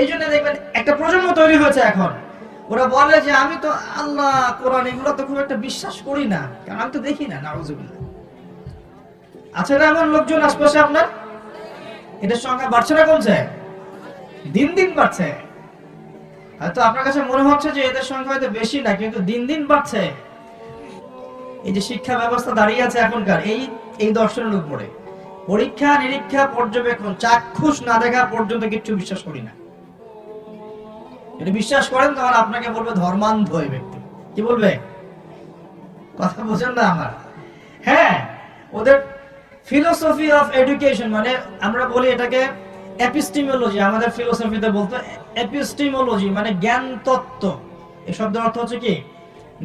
এই জন্য দেখবেন একটা প্রজন্ম তৈরি হয়েছে এখন। ওরা বলে যে, আমি তো আল্লাহ, কোরআন এগুলো তো খুব একটা বিশ্বাস করি না। কারণ আমি তো দেখি না, নাউজুবিল্লাহ। আছে না এমন লোকজন আশপাশে আপনার? এটার সংখ্যা বাড়ছে না কমছে? দিন দিন বাড়ছে। হয়তো আপনার কাছে মনে হচ্ছে যে, এদের সংখ্যা হয়তো বেশি না, কিন্তু দিন দিন বাড়ছে। এই যে শিক্ষা ব্যবস্থা দাঁড়িয়ে আছে এখনকার, এই এই দর্শনের উপরে। পরীক্ষা, নিরীক্ষা, পর্যবেক্ষণ, চাক্ষুষ না দেখা পর্যন্ত কিছু বিশ্বাস করি না। যদি বিশ্বাস করেন তখন আপনাকে বলবে ধর্মান্ধ এই ব্যক্তি। কি বলবে? কথা বোঝেন না আমার। হ্যাঁ ওদের ফিলোসফি অফ এডুকেশন মানে আমরা বলি এটাকে এপিস্টিমোলজি আমাদের ফিলোসফিতে বলতো এপিস্টিমোলজি মানে জ্ঞান তত্ত্ব। এই শব্দের অর্থ হচ্ছে কি?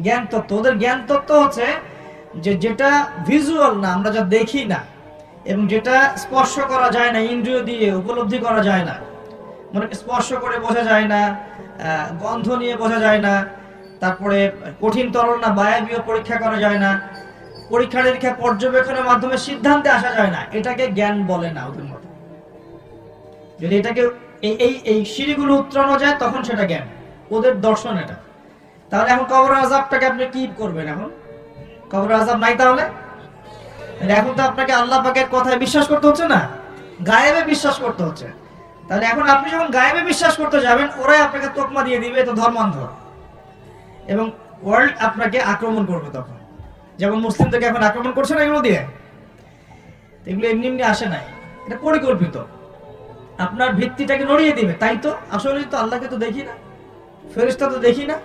জ্ঞান তত্ত্ব। ওদের জ্ঞান তত্ত্ব হচ্ছে যে যেটা ভিজুয়াল না, আমরা যা দেখি না, এবং যেটা স্পর্শ করা যায় না, ইন্দ্রিয় দিয়ে উপলব্ধি করা যায় না। মানে স্পর্শ করে বোঝা যায় না গন্ধ নিয়ে বোঝা যায় না, তারপরে কঠিন তরল না, বায়বীয় পরীক্ষা করা যায় না, পরীক্ষা নিরীক্ষা পর্যবেক্ষণের মাধ্যমে সিদ্ধান্তে আসা যায় না, এটাকে জ্ঞান বলে না ওদের মতে। যদি এটাকে এই এই সিঁড়িগুলো উত্তরানো যায়, তখন সেটা জ্ঞান, ওদের দর্শন এটা। তাহলে এখন কবর আজাবটাকে আপনি কি করবেন এখন? কবর আজাব নাই তাহলে এখন তো আপনাকে আল্লাহ পাকের কথায় বিশ্বাস করতে হচ্ছে না? গায়েবে বিশ্বাস করতে হচ্ছে। তাহলে এখন আপনি যখন গায়েবে বিশ্বাস করতে যাবেন, ওরাই আপনাকে তোকমা দিয়ে দিবে তো ধর্মান্ধ। এবং ওয়ার্ল্ড আপনাকে আক্রমণ করবে তখন। যেমন মুসলিমদেরকে এখন আক্রমণ করছে না এগুলো দিয়ে? এগুলো এমনি এমনি আসে নাই। এটা পরিকল্পিত। আপনার ভিত্তিটাকে নড়িয়ে দিবে, তাই তো? আসলে তো আল্লাহকে তো দেখি না ফেরিস্তা তো দেখি না,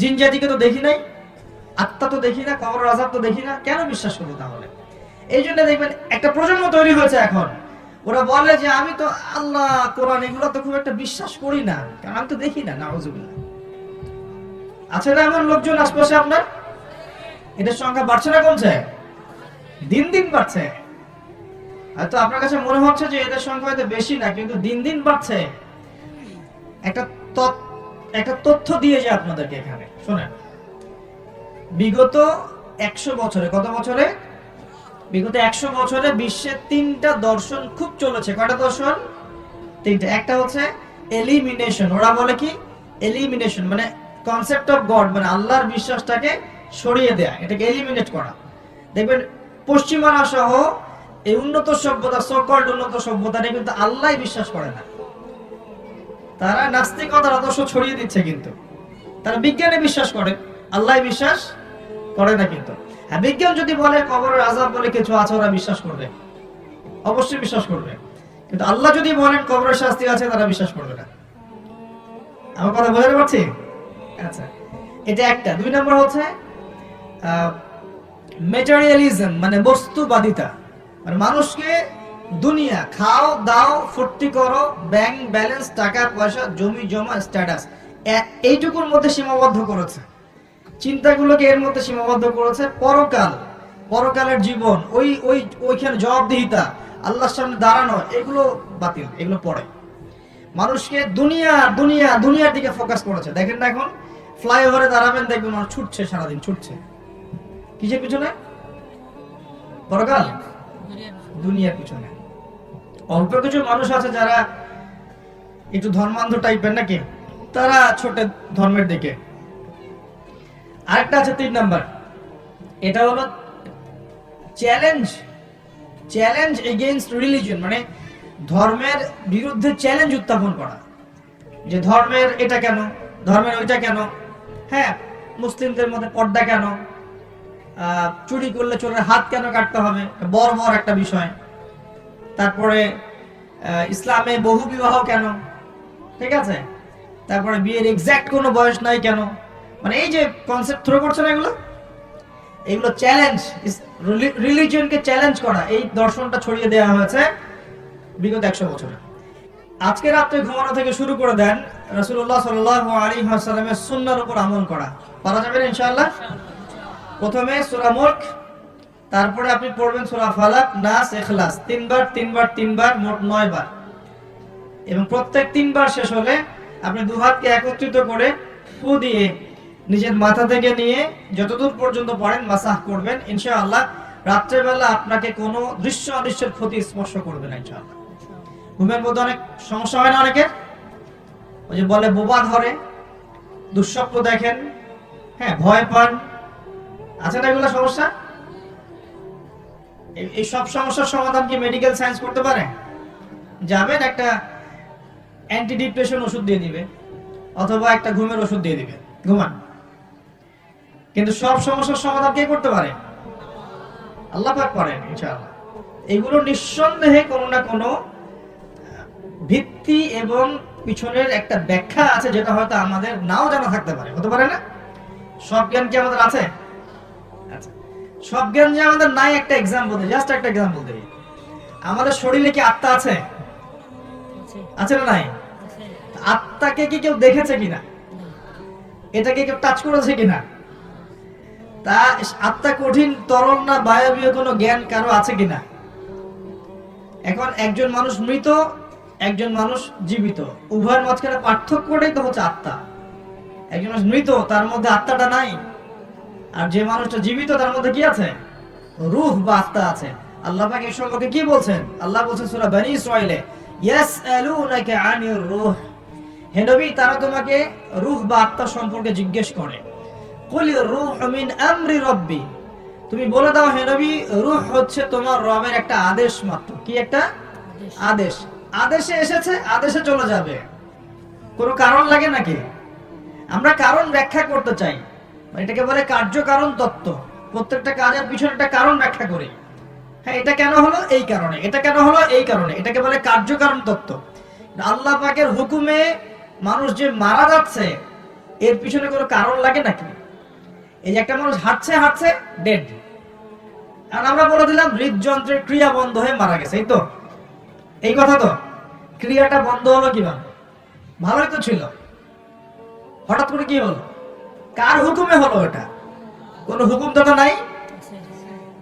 জিন জাতিকে তো দেখি নাই, আত্মা তো দেখি না কবর আজাব তো দেখি না। কেন বিশ্বাস করব তাহলে? এই জন্য দেখবেন একটা প্রজন্ম তৈরি হয়েছে এখন। ওরা বলে যে, আমি তো আল্লাহ, কোরআন এগুলো তো খুব একটা বিশ্বাস করি না। কারণ আমি তো দেখি না, নাউজুবিল্লাহ। আছে না এমন লোকজন আশপাশে আপনার এটার সংখ্যা বাড়ছে না কমছে? দিন দিন বাড়ছে। হয়তো আপনার কাছে মনে হচ্ছে যে, এদের সংখ্যা হয়তো বেশি না, কিন্তু দিন দিন বাড়ছে। একটা একটা তথ্য দিয়ে যে আপনাদেরকে এখানে। শোনেন। বিগত একশো বছরে, কত বছরে? বিগত একশো বছরে বিশ্বের তিনটা দর্শন খুব চলেছে। কয়টা দর্শন? তিনটা। একটা হচ্ছে এলিমিনেশন ওরা বলে কি? এলিমিনেশন মানে কনসেপ্ট অফ গড মানে আল্লাহর বিশ্বাসটাকে সরিয়ে দেয়া, এটাকে এলিমিনেট করা। দেখবেন, পশ্চিমারা সহ এই উন্নত সভ্যতা সকল উন্নত সভ্যতা নিয়ে কিন্তু আল্লাহ বিশ্বাস করে না। তারা নাস্তিকতার আদর্শ ছড়িয়ে দিচ্ছে কিন্তু। তারা বিজ্ঞানে বিশ্বাস করে আল্লাহ বিশ্বাস করে না কিন্তু। হ্যাঁ বিজ্ঞান যদি বলে, কবরের আজাব বলে কিছু আছে, ওরা বিশ্বাস করবে। অবশ্যই বিশ্বাস করবে। কিন্তু আল্লাহ যদি বলেন কবরের শাস্তি আছে, তারা বিশ্বাস করবে না। আমার কথা বোঝাতে পারছি? আচ্ছা। এটা একটা। দুই নম্বর হচ্ছে মেটেরিয়ালিজম মানে বস্তুবাদিতা। মানে মানুষকে দুনিয়া, খাও, দাও, ফুর্তি করো ব্যাংক ব্যালেন্স টাকা, পয়সা, জমি, জমা স্ট্যাটাস এইটুকুর মধ্যে সীমাবদ্ধ করেছে। চিন্তাগুলোকে এর মধ্যে সীমাবদ্ধ করেছে পরকাল, পরকালের জীবন, ওই ওই, ওইখানে জবাবদিহিতা, আল্লাহর সামনে দাঁড়ানো, এগুলো বাতিল, এগুলো পড়ে। মানুষকে দুনিয়া দুনিয়া, দুনিয়ার দিকে ফোকাস করেছে। দেখেন না এখন ফ্লাইওভারে দাঁড়াবেন, দেখবেন মানুষ ছুটছে, সারাদিন ছুটছে। কিসের পিছনে? পরকাল? দুনিয়ার পিছনে। অল্প কিছু মানুষ আছে যারা একটু ধর্মান্ধ টাইপের নাকি? তারা ছোটে ধর্মের দিকে। আরেকটা আছে তিন নাম্বার। এটা হলো চ্যালেঞ্জ চ্যালেঞ্জ এগেইনস্ট রিলিজন মানে ধর্মের বিরুদ্ধে চ্যালেঞ্জ উত্থাপন করা। যে ধর্মের এটা কেন? ধর্মের ওইটা কেন? হ্যাঁ মুসলিমদের মধ্যে পর্দা কেন? চুরি করলে চোরের হাত কেন কাটতে হবে? বড় বড় একটা বিষয়। তারপরে ইসলামে বহু বিবাহ কেন? ঠিক আছে? তারপরে বিয়ের এক্সাক্ট কোনো বয়স নাই কেন? মানে এই যে কনসেপ্ট থ্রো করছে না এগুলো? এগুলো চ্যালেঞ্জ রিলিজিয়নকে চ্যালেঞ্জ করা। এই দর্শনটা ছড়িয়ে দেওয়া হয়েছে বিগত একশো বছরে। আজকে রাত্রে ঘুমানো থেকে শুরু করে দেন রসুল্লাহ সাল আলী সাল্লামের সুন্নার উপর আমল করা। পারা যাবে না ইনশাআল্লাহ? প্রথমে সুরা মুল্ক, তারপরে আপনি পড়বেন সুরা ফালাক, নাস এখলাস তিনবার তিনবার তিনবার, মোট নয় বার এবং প্রত্যেক তিনবার শেষ হলে আপনি দু হাতকে একত্রিত করে ফু দিয়ে নিজের মাথা থেকে নিয়ে যতদূর পর্যন্ত পড়েন মাসাহ করবেন। ইনশাআল্লাহ রাত্রেবেলা আপনাকে কোনো দৃশ্য অদৃশ্যের ক্ষতি স্পর্শ করবে না ইনশাআল্লাহ। ঘুমের মধ্যে অনেক সমস্যা হয় না অনেকের? ওই যে বলে বোবা ধরে, দুঃস্বপ্ন দেখেন হ্যাঁ ভয় পান। আছে না এগুলো সমস্যা? এই- এই সব সমস্যার সমাধান কি মেডিকেল সায়েন্স করতে পারে? যাবেন একটা অ্যান্টি ডিপ্রেশন ওষুধ দিয়ে দিবে, অথবা একটা ঘুমের ওষুধ দিয়ে দিবে। ঘুমান। কিন্তু সব সমস্যার সমাধান কে করতে পারে? আল্লাহ পাক পারেন ইনশাআল্লাহ। এগুলো নিঃসন্দেহে কোনো না কোনো ভিত্তি এবং পিছনের একটা ব্যাখ্যা আছে যেটা হয়তো আমাদের নাও জানা থাকতে পারে। হতে পারে না? সব জ্ঞান কি আমাদের আছে? আচ্ছা। সব জ্ঞান যে আমাদের নাই একটা এক্সাম্পল দিই জাস্ট একটা এক্সাম্পল দিই আমাদের শরীরে কি আত্মা আছে? আছে। না নাই? আত্মাকে কি কেউ দেখেছে কিনা? এটাকে কেউ টাচ করেছে কিনা? তা আত্মা কঠিন, তরল না বায়বীয় কোনো জ্ঞান কারও আছে কিনা? এখন একজন মানুষ মৃত, একজন মানুষ জীবিত। উভয়ের মাঝখানে পার্থক্যটাই তো হচ্ছে আত্মা। একজন মানুষ মৃত, তার মধ্যে আত্মাটা নাই। আর যে মানুষটা জীবিত, তার মধ্যে কি আছে? রূহ বা আত্মা আছে। আল্লাহ পাক এই সম্পর্কে কি বলছেন? আল্লাহ বলছেন সূরা বনি ইসরাঈলে, ইয়াসআলুনাকা আনির রূহ। হে নবী, তারা তোমাকে রূহ বা আত্মা সম্পর্কে জিজ্ঞেস করে। কুলি রূহ মিন আমরি রব্বি। তুমি বলে দাও হে নবী রূহ হচ্ছে তোমার রবের একটা আদেশ মাত্র। কি একটা? আদেশ। আদেশে। এসেছে আদেশে চলে যাবে। কোনো কারণ লাগে নাকি? আমরা কারণ ব্যাখ্যা করতে চাই। এটাকে বলে কার্যকারণ তত্ত্ব। প্রত্যেকটা কাজের পিছনে একটা কারণ ব্যাখ্যা করি। হ্যাঁ এটা কেন হলো? এই কারণে। এটা কেন হলো? এই কারণে। এটাকে বলে কার্যকারণ তত্ত্ব। আল্লাহ পাকের হুকুমে মানুষ যে মারা যাচ্ছে এর পিছনে কোনো কারণ লাগে নাকি? এই যে একটা মানুষ হাঁটছে হাঁটছে ডেড আর আমরা বলে দিলাম, হৃদযন্ত্রের ক্রিয়া বন্ধ হয়ে মারা গেছে, এই তো? এই কথা তো? ক্রিয়াটা বন্ধ হলো কীভাবে? ভালোই তো ছিল। হঠাৎ করে কি হলো? কার হুকুমে হলো এটা? কোন হুকুম তো নাই?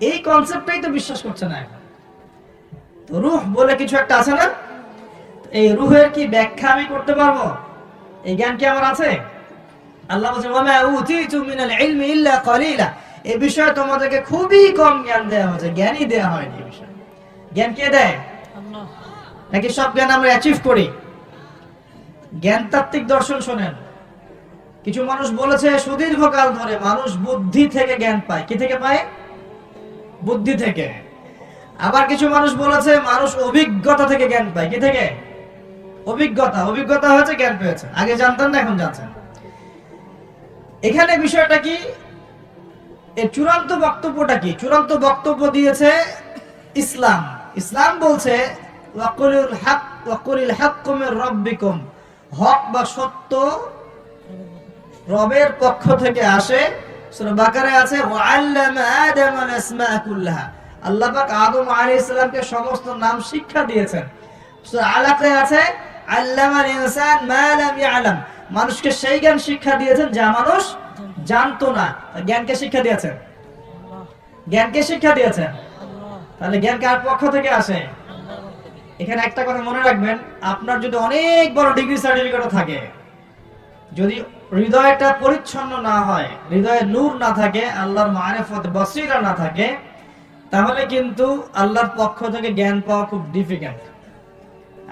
এই কনসেপ্টটাই তো বিশ্বাস করছে না এখন। তো রুহ বলে কিছু একটা আছে না? এই রুহের কি ব্যাখ্যা আমি করতে পারব? এই জ্ঞান কি আমার আছে? আল্লাহ বলছেন ওয়া মা উতিতু মিনাল ইলমি ইল্লা কালিলা। এই বিষয়ে তোমাদেরকে খুবই কম জ্ঞান দেওয়া হয়েছে জ্ঞানই দেওয়া হয়নি এই বিষয়ে। জ্ঞান কে দেয়? নাকি সব জ্ঞান আমরা অ্যাচিভ করি? জ্ঞান তাত্ত্বিক দর্শন শোনেন। কিছু মানুষ বলেছে সুদীর্ঘকাল ধরে মানুষ বুদ্ধি থেকে জ্ঞান পায়। কি থেকে পায়? বুদ্ধি থেকে। আবার কিছু মানুষ বলেছে মানুষ অভিজ্ঞতা থেকে জ্ঞান পায়। কি থেকে? অভিজ্ঞতা। অভিজ্ঞতা হয়েছে জ্ঞান পেয়েছে। আগে জানতেন না এখন জানছেন। এখানে বিষয়টা কি? এর চূড়ান্ত বক্তব্যটা কি? চূড়ান্ত বক্তব্য দিয়েছে ইসলাম। ইসলাম বলছে হক বা সত্য রবের পক্ষ থেকে আসে। আছে আল্লাহ পাক আদম সমস্ত নাম শিক্ষা দিয়েছেন। সূরা আছে, আল্লামাল মানুষকে সেই জ্ঞান শিক্ষা দিয়েছেন যা মানুষ জানতো না। জ্ঞানকে শিক্ষা দিয়েছেন? জ্ঞানকে শিক্ষা দিয়েছেন? তাহলে জ্ঞান কার পক্ষ থেকে আসে? এখানে একটা কথা মনে রাখবেন, আপনার যদি অনেক বড় ডিগ্রি সার্টিফিকেটও থাকে, যদি হৃদয়টা পরিচ্ছন্ন না হয়, হৃদয়ে নূর না থাকে, আল্লাহর মারেফত বসিরা না থাকে, তাহলে কিন্তু আল্লাহর পক্ষ থেকে জ্ঞান পাওয়া খুব ডিফিকাল্ট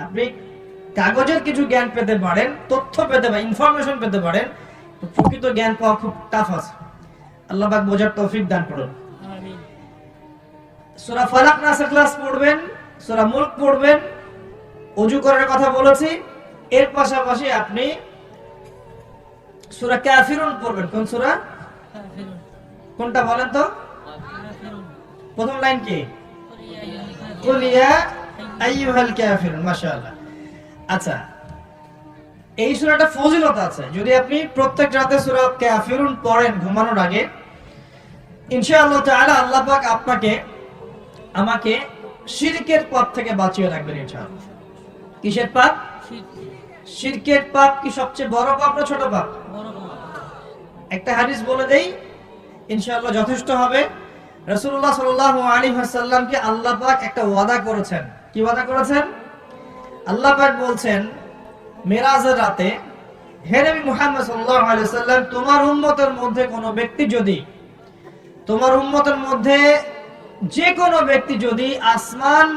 আপনি কাগজের কিছু জ্ঞান পেতে পারেন তথ্য পেতে পারেন ইনফরমেশন পেতে পারেন তো প্রকৃত জ্ঞান পাওয়া খুব টাফ আছে। আল্লাহ পাক বোঝার তৌফিক দান করুন। সূরা ফালাক নাস ক্লাস পড়বেন সূরা মুলক পড়বেন অজু করার কথা বলেছি এর পাশাপাশি আপনি সূরা কাফিরুন পড়বেন। কোন সূরা? কোনটা বলেন তো? প্রথম লাইন কি? কুল ইয়া আইয়ুহাল কাফিরুন মাশাআল্লাহ। আচ্ছা এই সূরাটা ফজিলত আছে। যদি আপনি প্রত্যেক রাতে সূরা কাফিরুন পড়েন ঘুমানোর আগে, ইনশাআল্লাহ তাআলা আল্লাহ পাক আপনাকে, আমাকে শিরকের পাপ থেকে বাঁচিয়ে রাখবেন ইনশাআল্লাহ। কিসের পাপ? শিরকের পাপ কি সবচেয়ে বড় পাপ না ছোট পাপ? একটা হাদিস বলে দেই, ইনশাআল্লাহ যথেষ্ট হবে। রাসূলুল্লাহ সাল্লাল্লাহু আলাইহি ওয়াসাল্লামকে আল্লাহ পাক একটা ওয়াদা করেছেন। কি ওয়াদা করেছেন? আল্লাহ পাক বলছেন মেরাজের রাতে হে নবী মুহাম্মদ সাল্লাল্লাহু আলাইহি তোমার উম্মতের মধ্যে কোনো ব্যক্তি যদি তোমার উম্মতের মধ্যে যে কোনো ব্যক্তি যদি আসমান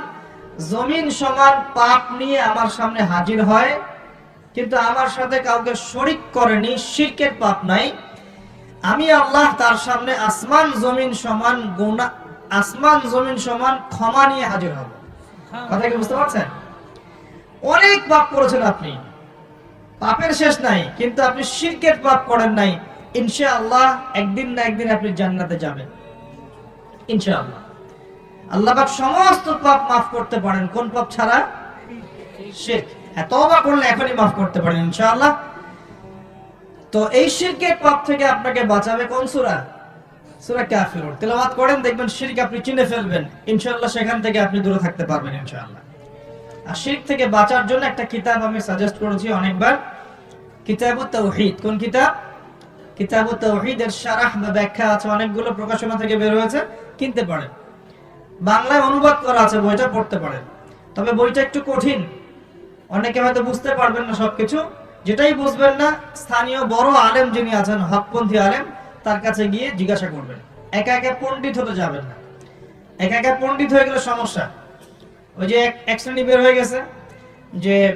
জমিন সমান পাপ নিয়ে আমার সামনে হাজির হয় কিন্তু আমার সাথে কাউকে শরিক করেনি শিরকের পাপ নাই আমি আল্লাহ তার সামনে আসমান জমিন সমান গুণা আসমান জমিন সমান ক্ষমা নিয়ে হাজির হব। কথা কি বুঝতে পারছেন? অনেক পাপ করেছেন আপনি। পাপের শেষ নাই, কিন্তু আপনি শিরকের পাপ করেন নাই। ইনশাআল্লাহ একদিন না একদিন আপনি জান্নাতে যাবেন। ইনশাআল্লাহ। আল্লাহ পাক সমস্ত পাপ মাফ করতে পারেন। কোন পাপ ছাড়া? শিরক। হ্যাঁ তওবা করলে এখনই মাফ করতে পারেন ইনশাআল্লাহ। তো এই শিরকের পাপ থেকে আপনাকে বাঁচাবে কোন সূরা? সূরা কাফিরুন। তেলাওয়াত করেন, দেখবেন শিরক আপনি চিনে ফেলবেন। ইনশাআল্লাহ সেখান থেকে আপনি দূরে থাকতে পারবেন ইনশাআল্লাহ। শিরক থেকে বাঁচার জন্য একটা কিতাব আমি সাজেস্ট করেছি অনেকবার। কিতাবুত তাওহীদ। কোন কিতাব? কিতাবুত তাওহীদের শারাহ বা ব্যাখ্যা আছে, অনেকগুলো প্রকাশনা থেকে বের হয়েছে। কিনতে পারেন। বাংলায় অনুবাদ করা আছে, বইটা পড়তে পারেন। তবে বইটা একটু কঠিন। অনেকে হয়তো বুঝতে পারবেন না সবকিছু। যেটাই বুঝবেন না, স্থানীয় বড় আলেম যিনি আছেন, হকপন্থী আলেম, তার কাছে গিয়ে জিজ্ঞাসা করবেন। একা একা পণ্ডিত হতে যাবেন না। একা একা পণ্ডিত হয়ে গেলে সমস্যা। ওই যে এক- শ্রেণি বের হয়ে গেছে যে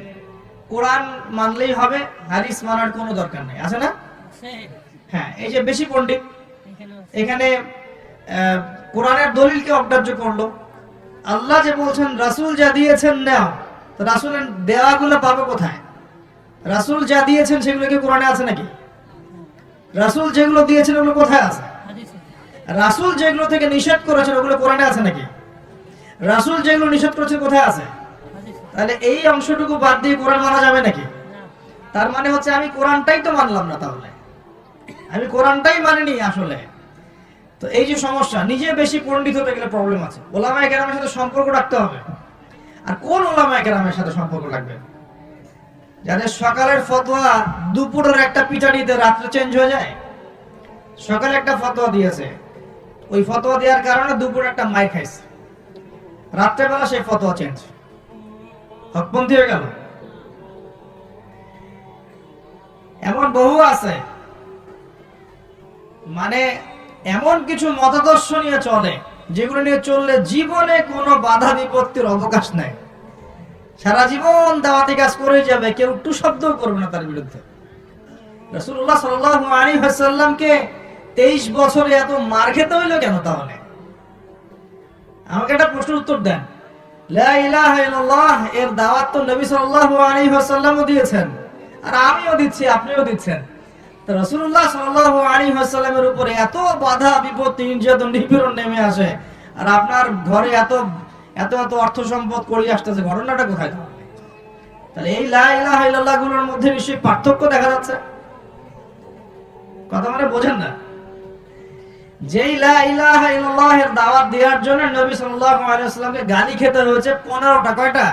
কোরআন মানলেই হবে, হাদিস মানার কোনো দরকার নেই। আছে না? হ্যাঁ এই যে বেশি পণ্ডিত, এখানে কোরআনের দলিলকে অগ্রাহ্য করল। আল্লাহ যে বলছেন, রাসূল যা দিয়েছেন নাও, তো রাসূলের দেওয়াগুলো পাবে কোথায়? রাসূল যা দিয়েছেন সেগুলো কি কোরআনে আছে নাকি? রাসূল যেগুলো দিয়েছেন ওগুলো কোথায় আছে? রাসূল যেগুলো থেকে নিষেধ করেছেন ওগুলো কোরআনে আছে নাকি? রাসূল যেগুলো নিষেধ করেছে কোথায় আছে? তাহলে এই অংশটুকু বাদ দিয়ে কোরআন মানা যাবে নাকি? তার মানে হচ্ছে আমি কোরআনটাই তো মানলাম না তাহলে। আমি কোরআনটাই মানিনি আসলে। তো এই যে সমস্যা, নিজে বেশি পণ্ডিত হতে গেলে প্রবলেম আছে। ওলামায় কেরামের সাথে সম্পর্ক রাখতে হবে। আর কোন ওলামায় কেরামের সাথে সম্পর্ক রাখবে যাদের সকালের ফতোয়া দুপুরের একটা পিটারিতে রাত্রে চেঞ্জ হয়ে যায়। সকালে একটা ফতোয়া দিয়েছে। ওই ফতোয়া দেওয়ার কারণে দুপুরে একটা মাই খাইছে। রাত্রেবেলা সেই ফতোয়া চেঞ্জ হকপন্থী হয়ে গেল। এমন বহু আছে। মানে এমন কিছু মতাদর্শ নিয়ে চলে, যেগুলো নিয়ে চললে জীবনে কোনো বাধা বিপত্তির অবকাশ নাই। সারা জীবন দাওয়াতি কাজ করে যাবে, কেউ একটু শব্দও করবে না তার বিরুদ্ধে। রসুল্লাহ সাল্লাল্লাহু আলাইহি ওয়াসাল্লামকে তেইশ বছরে এত মার খেতে হইল কেন তাহলে? আমাকে একটা প্রশ্নের উত্তর দেন। এর দাওয়াত তো নবী ওয়াসাল্লামও দিয়েছেন। আর আমিও দিচ্ছি, আপনিও দিচ্ছেন। তো রাসূলুল্লাহ সাল্লাল্লাহু আলাইহি উপরে এত বাধা, বিপত্তি, নির্যাতন, নিপীড়ন নেমে আসে। আর আপনার ঘরে এত এত এত অর্থ সম্পদ করে আসতেছে, ঘটনাটা কোথায়? তাহলে? এই লা ইলাহা ইল্লাল্লাহগুলোর মধ্যে নিশ্চয়ই পার্থক্য দেখা যাচ্ছে। কথা মানে বোঝেন না। যেই লা ইলাহা ইল্লাল্লাহের দাওয়াত দেওয়ার জন্য নবী ওয়াসাল্লামকে গালি খেতে হয়েছে 15টা কয়টা?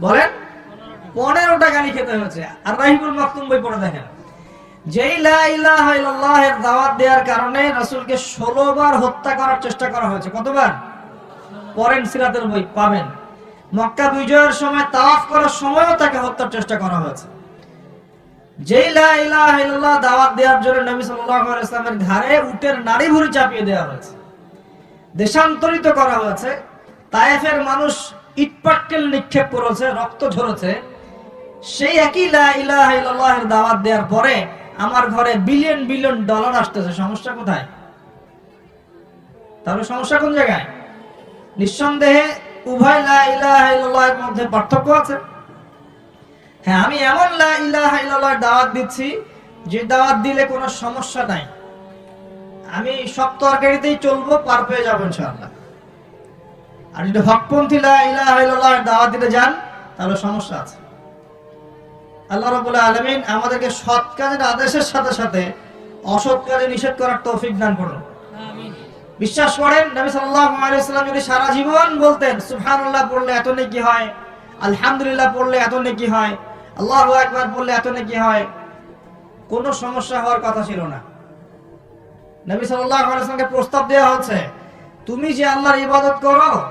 বলেন 15টা গালি খেতে হয়েছে। আর বই পড়ে দেখেন। যেই লা ইলাহা ইল্লাল্লাহের দাওয়াত দেওয়ার কারণে রাসূলকে 16 বার হত্যা করার চেষ্টা করা হয়েছে। কতবার? পরেন সিরাতের বই পাবেন। মক্কা বিজয়ের সময়, তাওয়াফ করার সময়ও তাকে হত্যার চেষ্টা করা হয়েছে। যেই লা ইলাহা ইল্লাল্লাহ দাওয়াত দেওয়ার জন্য নবী ওয়াসাল্লামের ঘাড়ে উটের নাড়ি ভুঁড়ি চাপিয়ে দেওয়া হয়েছে। দেশান্তরিত করা হয়েছে। তায়েফের মানুষ ইটপাটকেল নিক্ষেপ করেছে, রক্ত ঝরেছে। সেই একই লা ইলাহা ইল্লাল্লাহের দাওয়াত দেওয়ার পরে আমার ঘরে বিলিয়ন বিলিয়ন ডলার আসতেছে। সমস্যা কোথায়? তাহলে সমস্যা কোন জায়গায়? নিঃসন্দেহে উভয় লা ইলাহা ইল্লাল্লাহের মধ্যে পার্থক্য আছে। হ্যাঁ আমি এমন লা ইলাহা ইল্লাল্লাহর দাওয়াত দিচ্ছি যে দাওয়াত দিলে কোনো সমস্যা নাই। আমি সব তরকারিতেই চলবো পার পেয়ে যাব ইনশাআল্লাহ। আর যদি হকপন্থী লা ইলাহা ইল্লাল্লাহর দাওয়াত দিতে যান তাহলে সমস্যা আছে। আল্লাহ রাব্বুল আলামিন আমাদেরকে সৎ কাজের আদেশের সাথে সাথে অসৎ কাজে নিষেধ করার তৌফিক দান করুন। বিশ্বাস করেন নবী সাল্লাল্লাহু আলাইহি ওয়াসাল্লাম যদি সারা জীবন বলতেন সুবহানাল্লাহ পড়লে এত নেকি হয় আলহামদুলিল্লাহ পড়লে এত নেকি হয় আল্লাহু আকবার পড়লে এত নেকি হয়? কোনো সমস্যা হওয়ার কথা ছিল না। নবী সাল্লাল্লাহু প্রস্তাব দেওয়া হচ্ছে, তুমি যে আল্লাহর ইবাদত করো,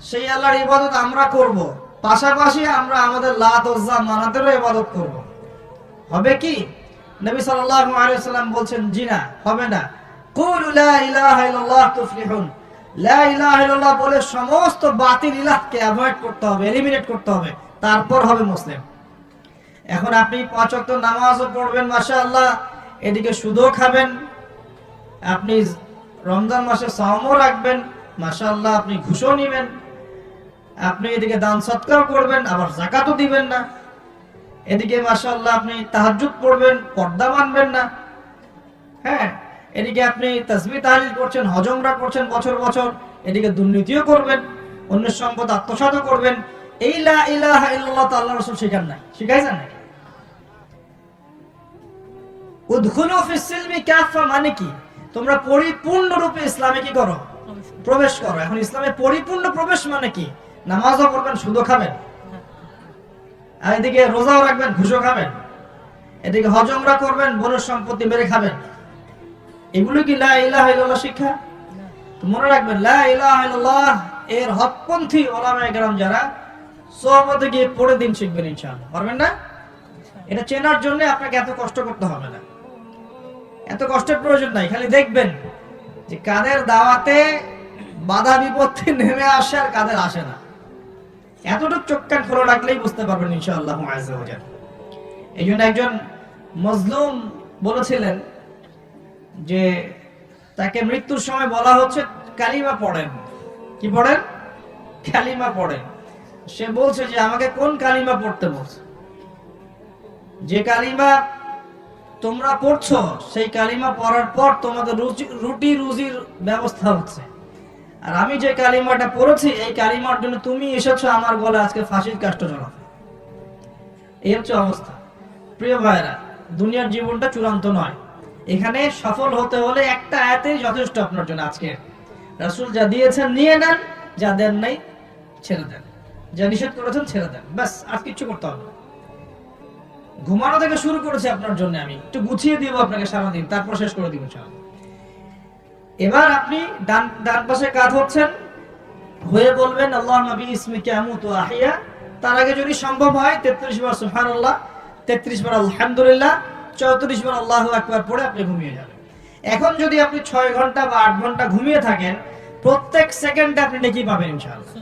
সেই আল্লাহর ইবাদত আমরা করব। পাশাপাশি আমরা আমাদের লাত ওজ্জা মানাতেরও ইবাদত করব। হবে কি? নবী ওয়াসাল্লাম বলছেন, জি না, হবে না। বলে সমস্ত বাতিল ইলাহকে অ্যাভয়েড করতে হবে এলিমিনেট করতে হবে। তারপর হবে মুসলিম। এখন আপনি পাঁচ ওয়াক্ত নামাজও পড়বেন, মাশাআল্লাহ। এদিকে সুদও খাবেন। আপনি রমজান মাসে সাওমও রাখবেন, মাশাআল্লাহ, আপনি ঘুষও নেবেন। আপনি এদিকে দান সৎকার করবেন, আবার জাকাতও দিবেন না। এদিকে, মাশাআল্লাহ, আপনি তাহাজ্জুদ পড়বেন, পর্দা মানবেন না। হ্যাঁ এদিকে আপনি তাসবি তাহলিল করছেন হজমরা করছেন বছর বছর, এদিকে দুর্নীতিও করবেন, অন্যের সম্পদ আত্মসাৎও করবেন। এই লা ইলাহা ইল্লাল্লাহ তো আল্লাহ রাসূল শেখান নাই, শিখাইছেন নাকি? উদখুলু ফিস কাফা মানে কি? তোমরা ইসলামে কি করো? প্রবেশ করো। এখন ইসলামে পরিপূর্ণ প্রবেশ মানে কি? নামাজও খাবেন। এদিকে রোজাও রাখবেন খাবেন। এদিকে হজমরা করবেন সম্পত্তি মেরে খাবেন। এগুলো কি লা শিক্ষা? মনে রাখবেন, লা এর হকপন্থী কেরাম যারা সোহবতে গিয়ে পড়ে দিন শিখবেন ইনশাআল্লাহ। পারবেন না? এটা চেনার জন্য আপনাকে এত কষ্ট করতে হবে না। এত কষ্টের প্রয়োজন নাই, খালি দেখবেন যে কাদের দাওয়াতে বাধা বিপত্তি নেমে আসে আর কাদের আসে না। এতটুকু চোখ কান খোলা রাখলেই বুঝতে পারবেন ইনশাআল্লাহ এই জন্য একজন মজলুম বলেছিলেন যে তাকে মৃত্যুর সময় বলা হচ্ছে, কালিমা পড়েন। কি পড়েন? কালিমা পড়েন। সে বলছে যে, আমাকে কোন কালিমা পড়তে বলছে? যে কালিমা তোমরা পড়ছো, সেই কালিমা পড়ার পর তোমাদের রুটি রুজির ব্যবস্থা হচ্ছে। আর আমি যে কালিমাটা পড়েছি, এই কালিমার জন্য তুমি এসেছ আমার গলে আজকে ফাঁসির কাষ্ট জড়াতে এই হচ্ছে অবস্থা। প্রিয় ভাইরা দুনিয়ার জীবনটা চূড়ান্ত নয়। এখানে সফল হতে হলে একটা আয়াতেই যথেষ্ট আপনার জন্য আজকে। রাসূল যা দিয়েছেন নিয়ে নেন, যা দেন নাই, ছেড়ে দেন। যা নিষেধ করেছেন, ছেড়ে দেন। ব্যাস, আর কিচ্ছু করতে হবে না। ঘুমানো থেকে শুরু করেছি আপনার জন্য আমি। একটু গুছিয়ে দিব আপনাকে সারাদিন তারপর শেষ করে দিব। এবার আপনি ডান ডান পাশে কাজ হচ্ছেন হয়ে বলবেন আল্লাহ নবী ইসমিকে আমুত ও আহিয়া। তার আগে যদি সম্ভব হয় তেত্রিশ বার সুবহানাল্লাহ তেত্রিশ বার আলহামদুলিল্লাহ চৌত্রিশ বার আল্লাহ একবার পড়ে আপনি ঘুমিয়ে যাবেন। এখন যদি আপনি ছয় ঘণ্টা বা আট ঘণ্টা ঘুমিয়ে থাকেন প্রত্যেক সেকেন্ডে আপনি নেকি পাবেন ইনশাআল্লাহ।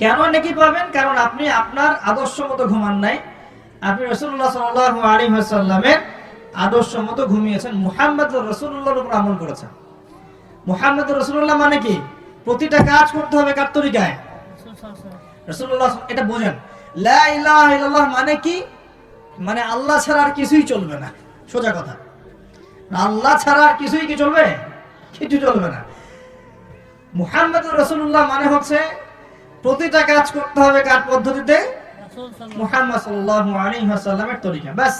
কেন নাকি পাবেন? কারণ আপনি আপনার আদর্শ মতো ঘুমান নাই। আপনি রসুল্লাহ সাল্লাহ আলী আদর্শ মতো ঘুমিয়েছেন। মুহাম্মদ রসুল্লাহর উপর আমল করেছেন। মুহাম্মদ রসুল্লাহ মানে কি? প্রতিটা কাজ করতে হবে কার তরিকায়? রসুল্লাহ এটা বোঝেন। মানে কি? মানে আল্লাহ ছাড়া আর কিছুই চলবে না। সোজা কথা। আল্লাহ ছাড়া আর কিছুই কি চলবে? কিছু চলবে না। মুহাম্মদ রসুল্লাহ মানে হচ্ছে প্রতিটা কাজ করতে হবে কার পদ্ধতিতে? মুহাম্মদ সাল্লাল্লাহু আলাইহি ওয়াসাল্লামের তরিকা। ব্যাস,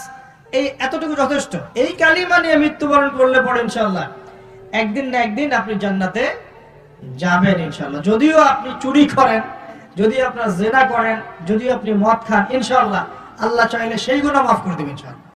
এই এতটুকু যথেষ্ট। এই কালিমা নিয়ে মৃত্যুবরণ করলে পরে ইনশাআল্লাহ একদিন না একদিন আপনি জান্নাতে যাবেন ইনশাআল্লাহ। যদিও আপনি চুরি করেন যদি আপনার জেনা করেন যদি আপনি মদ খান ইনশাল্লাহ আল্লাহ চাইলে সেই গুণা মাফ করে দেবেন ইনশাআল্লাহ।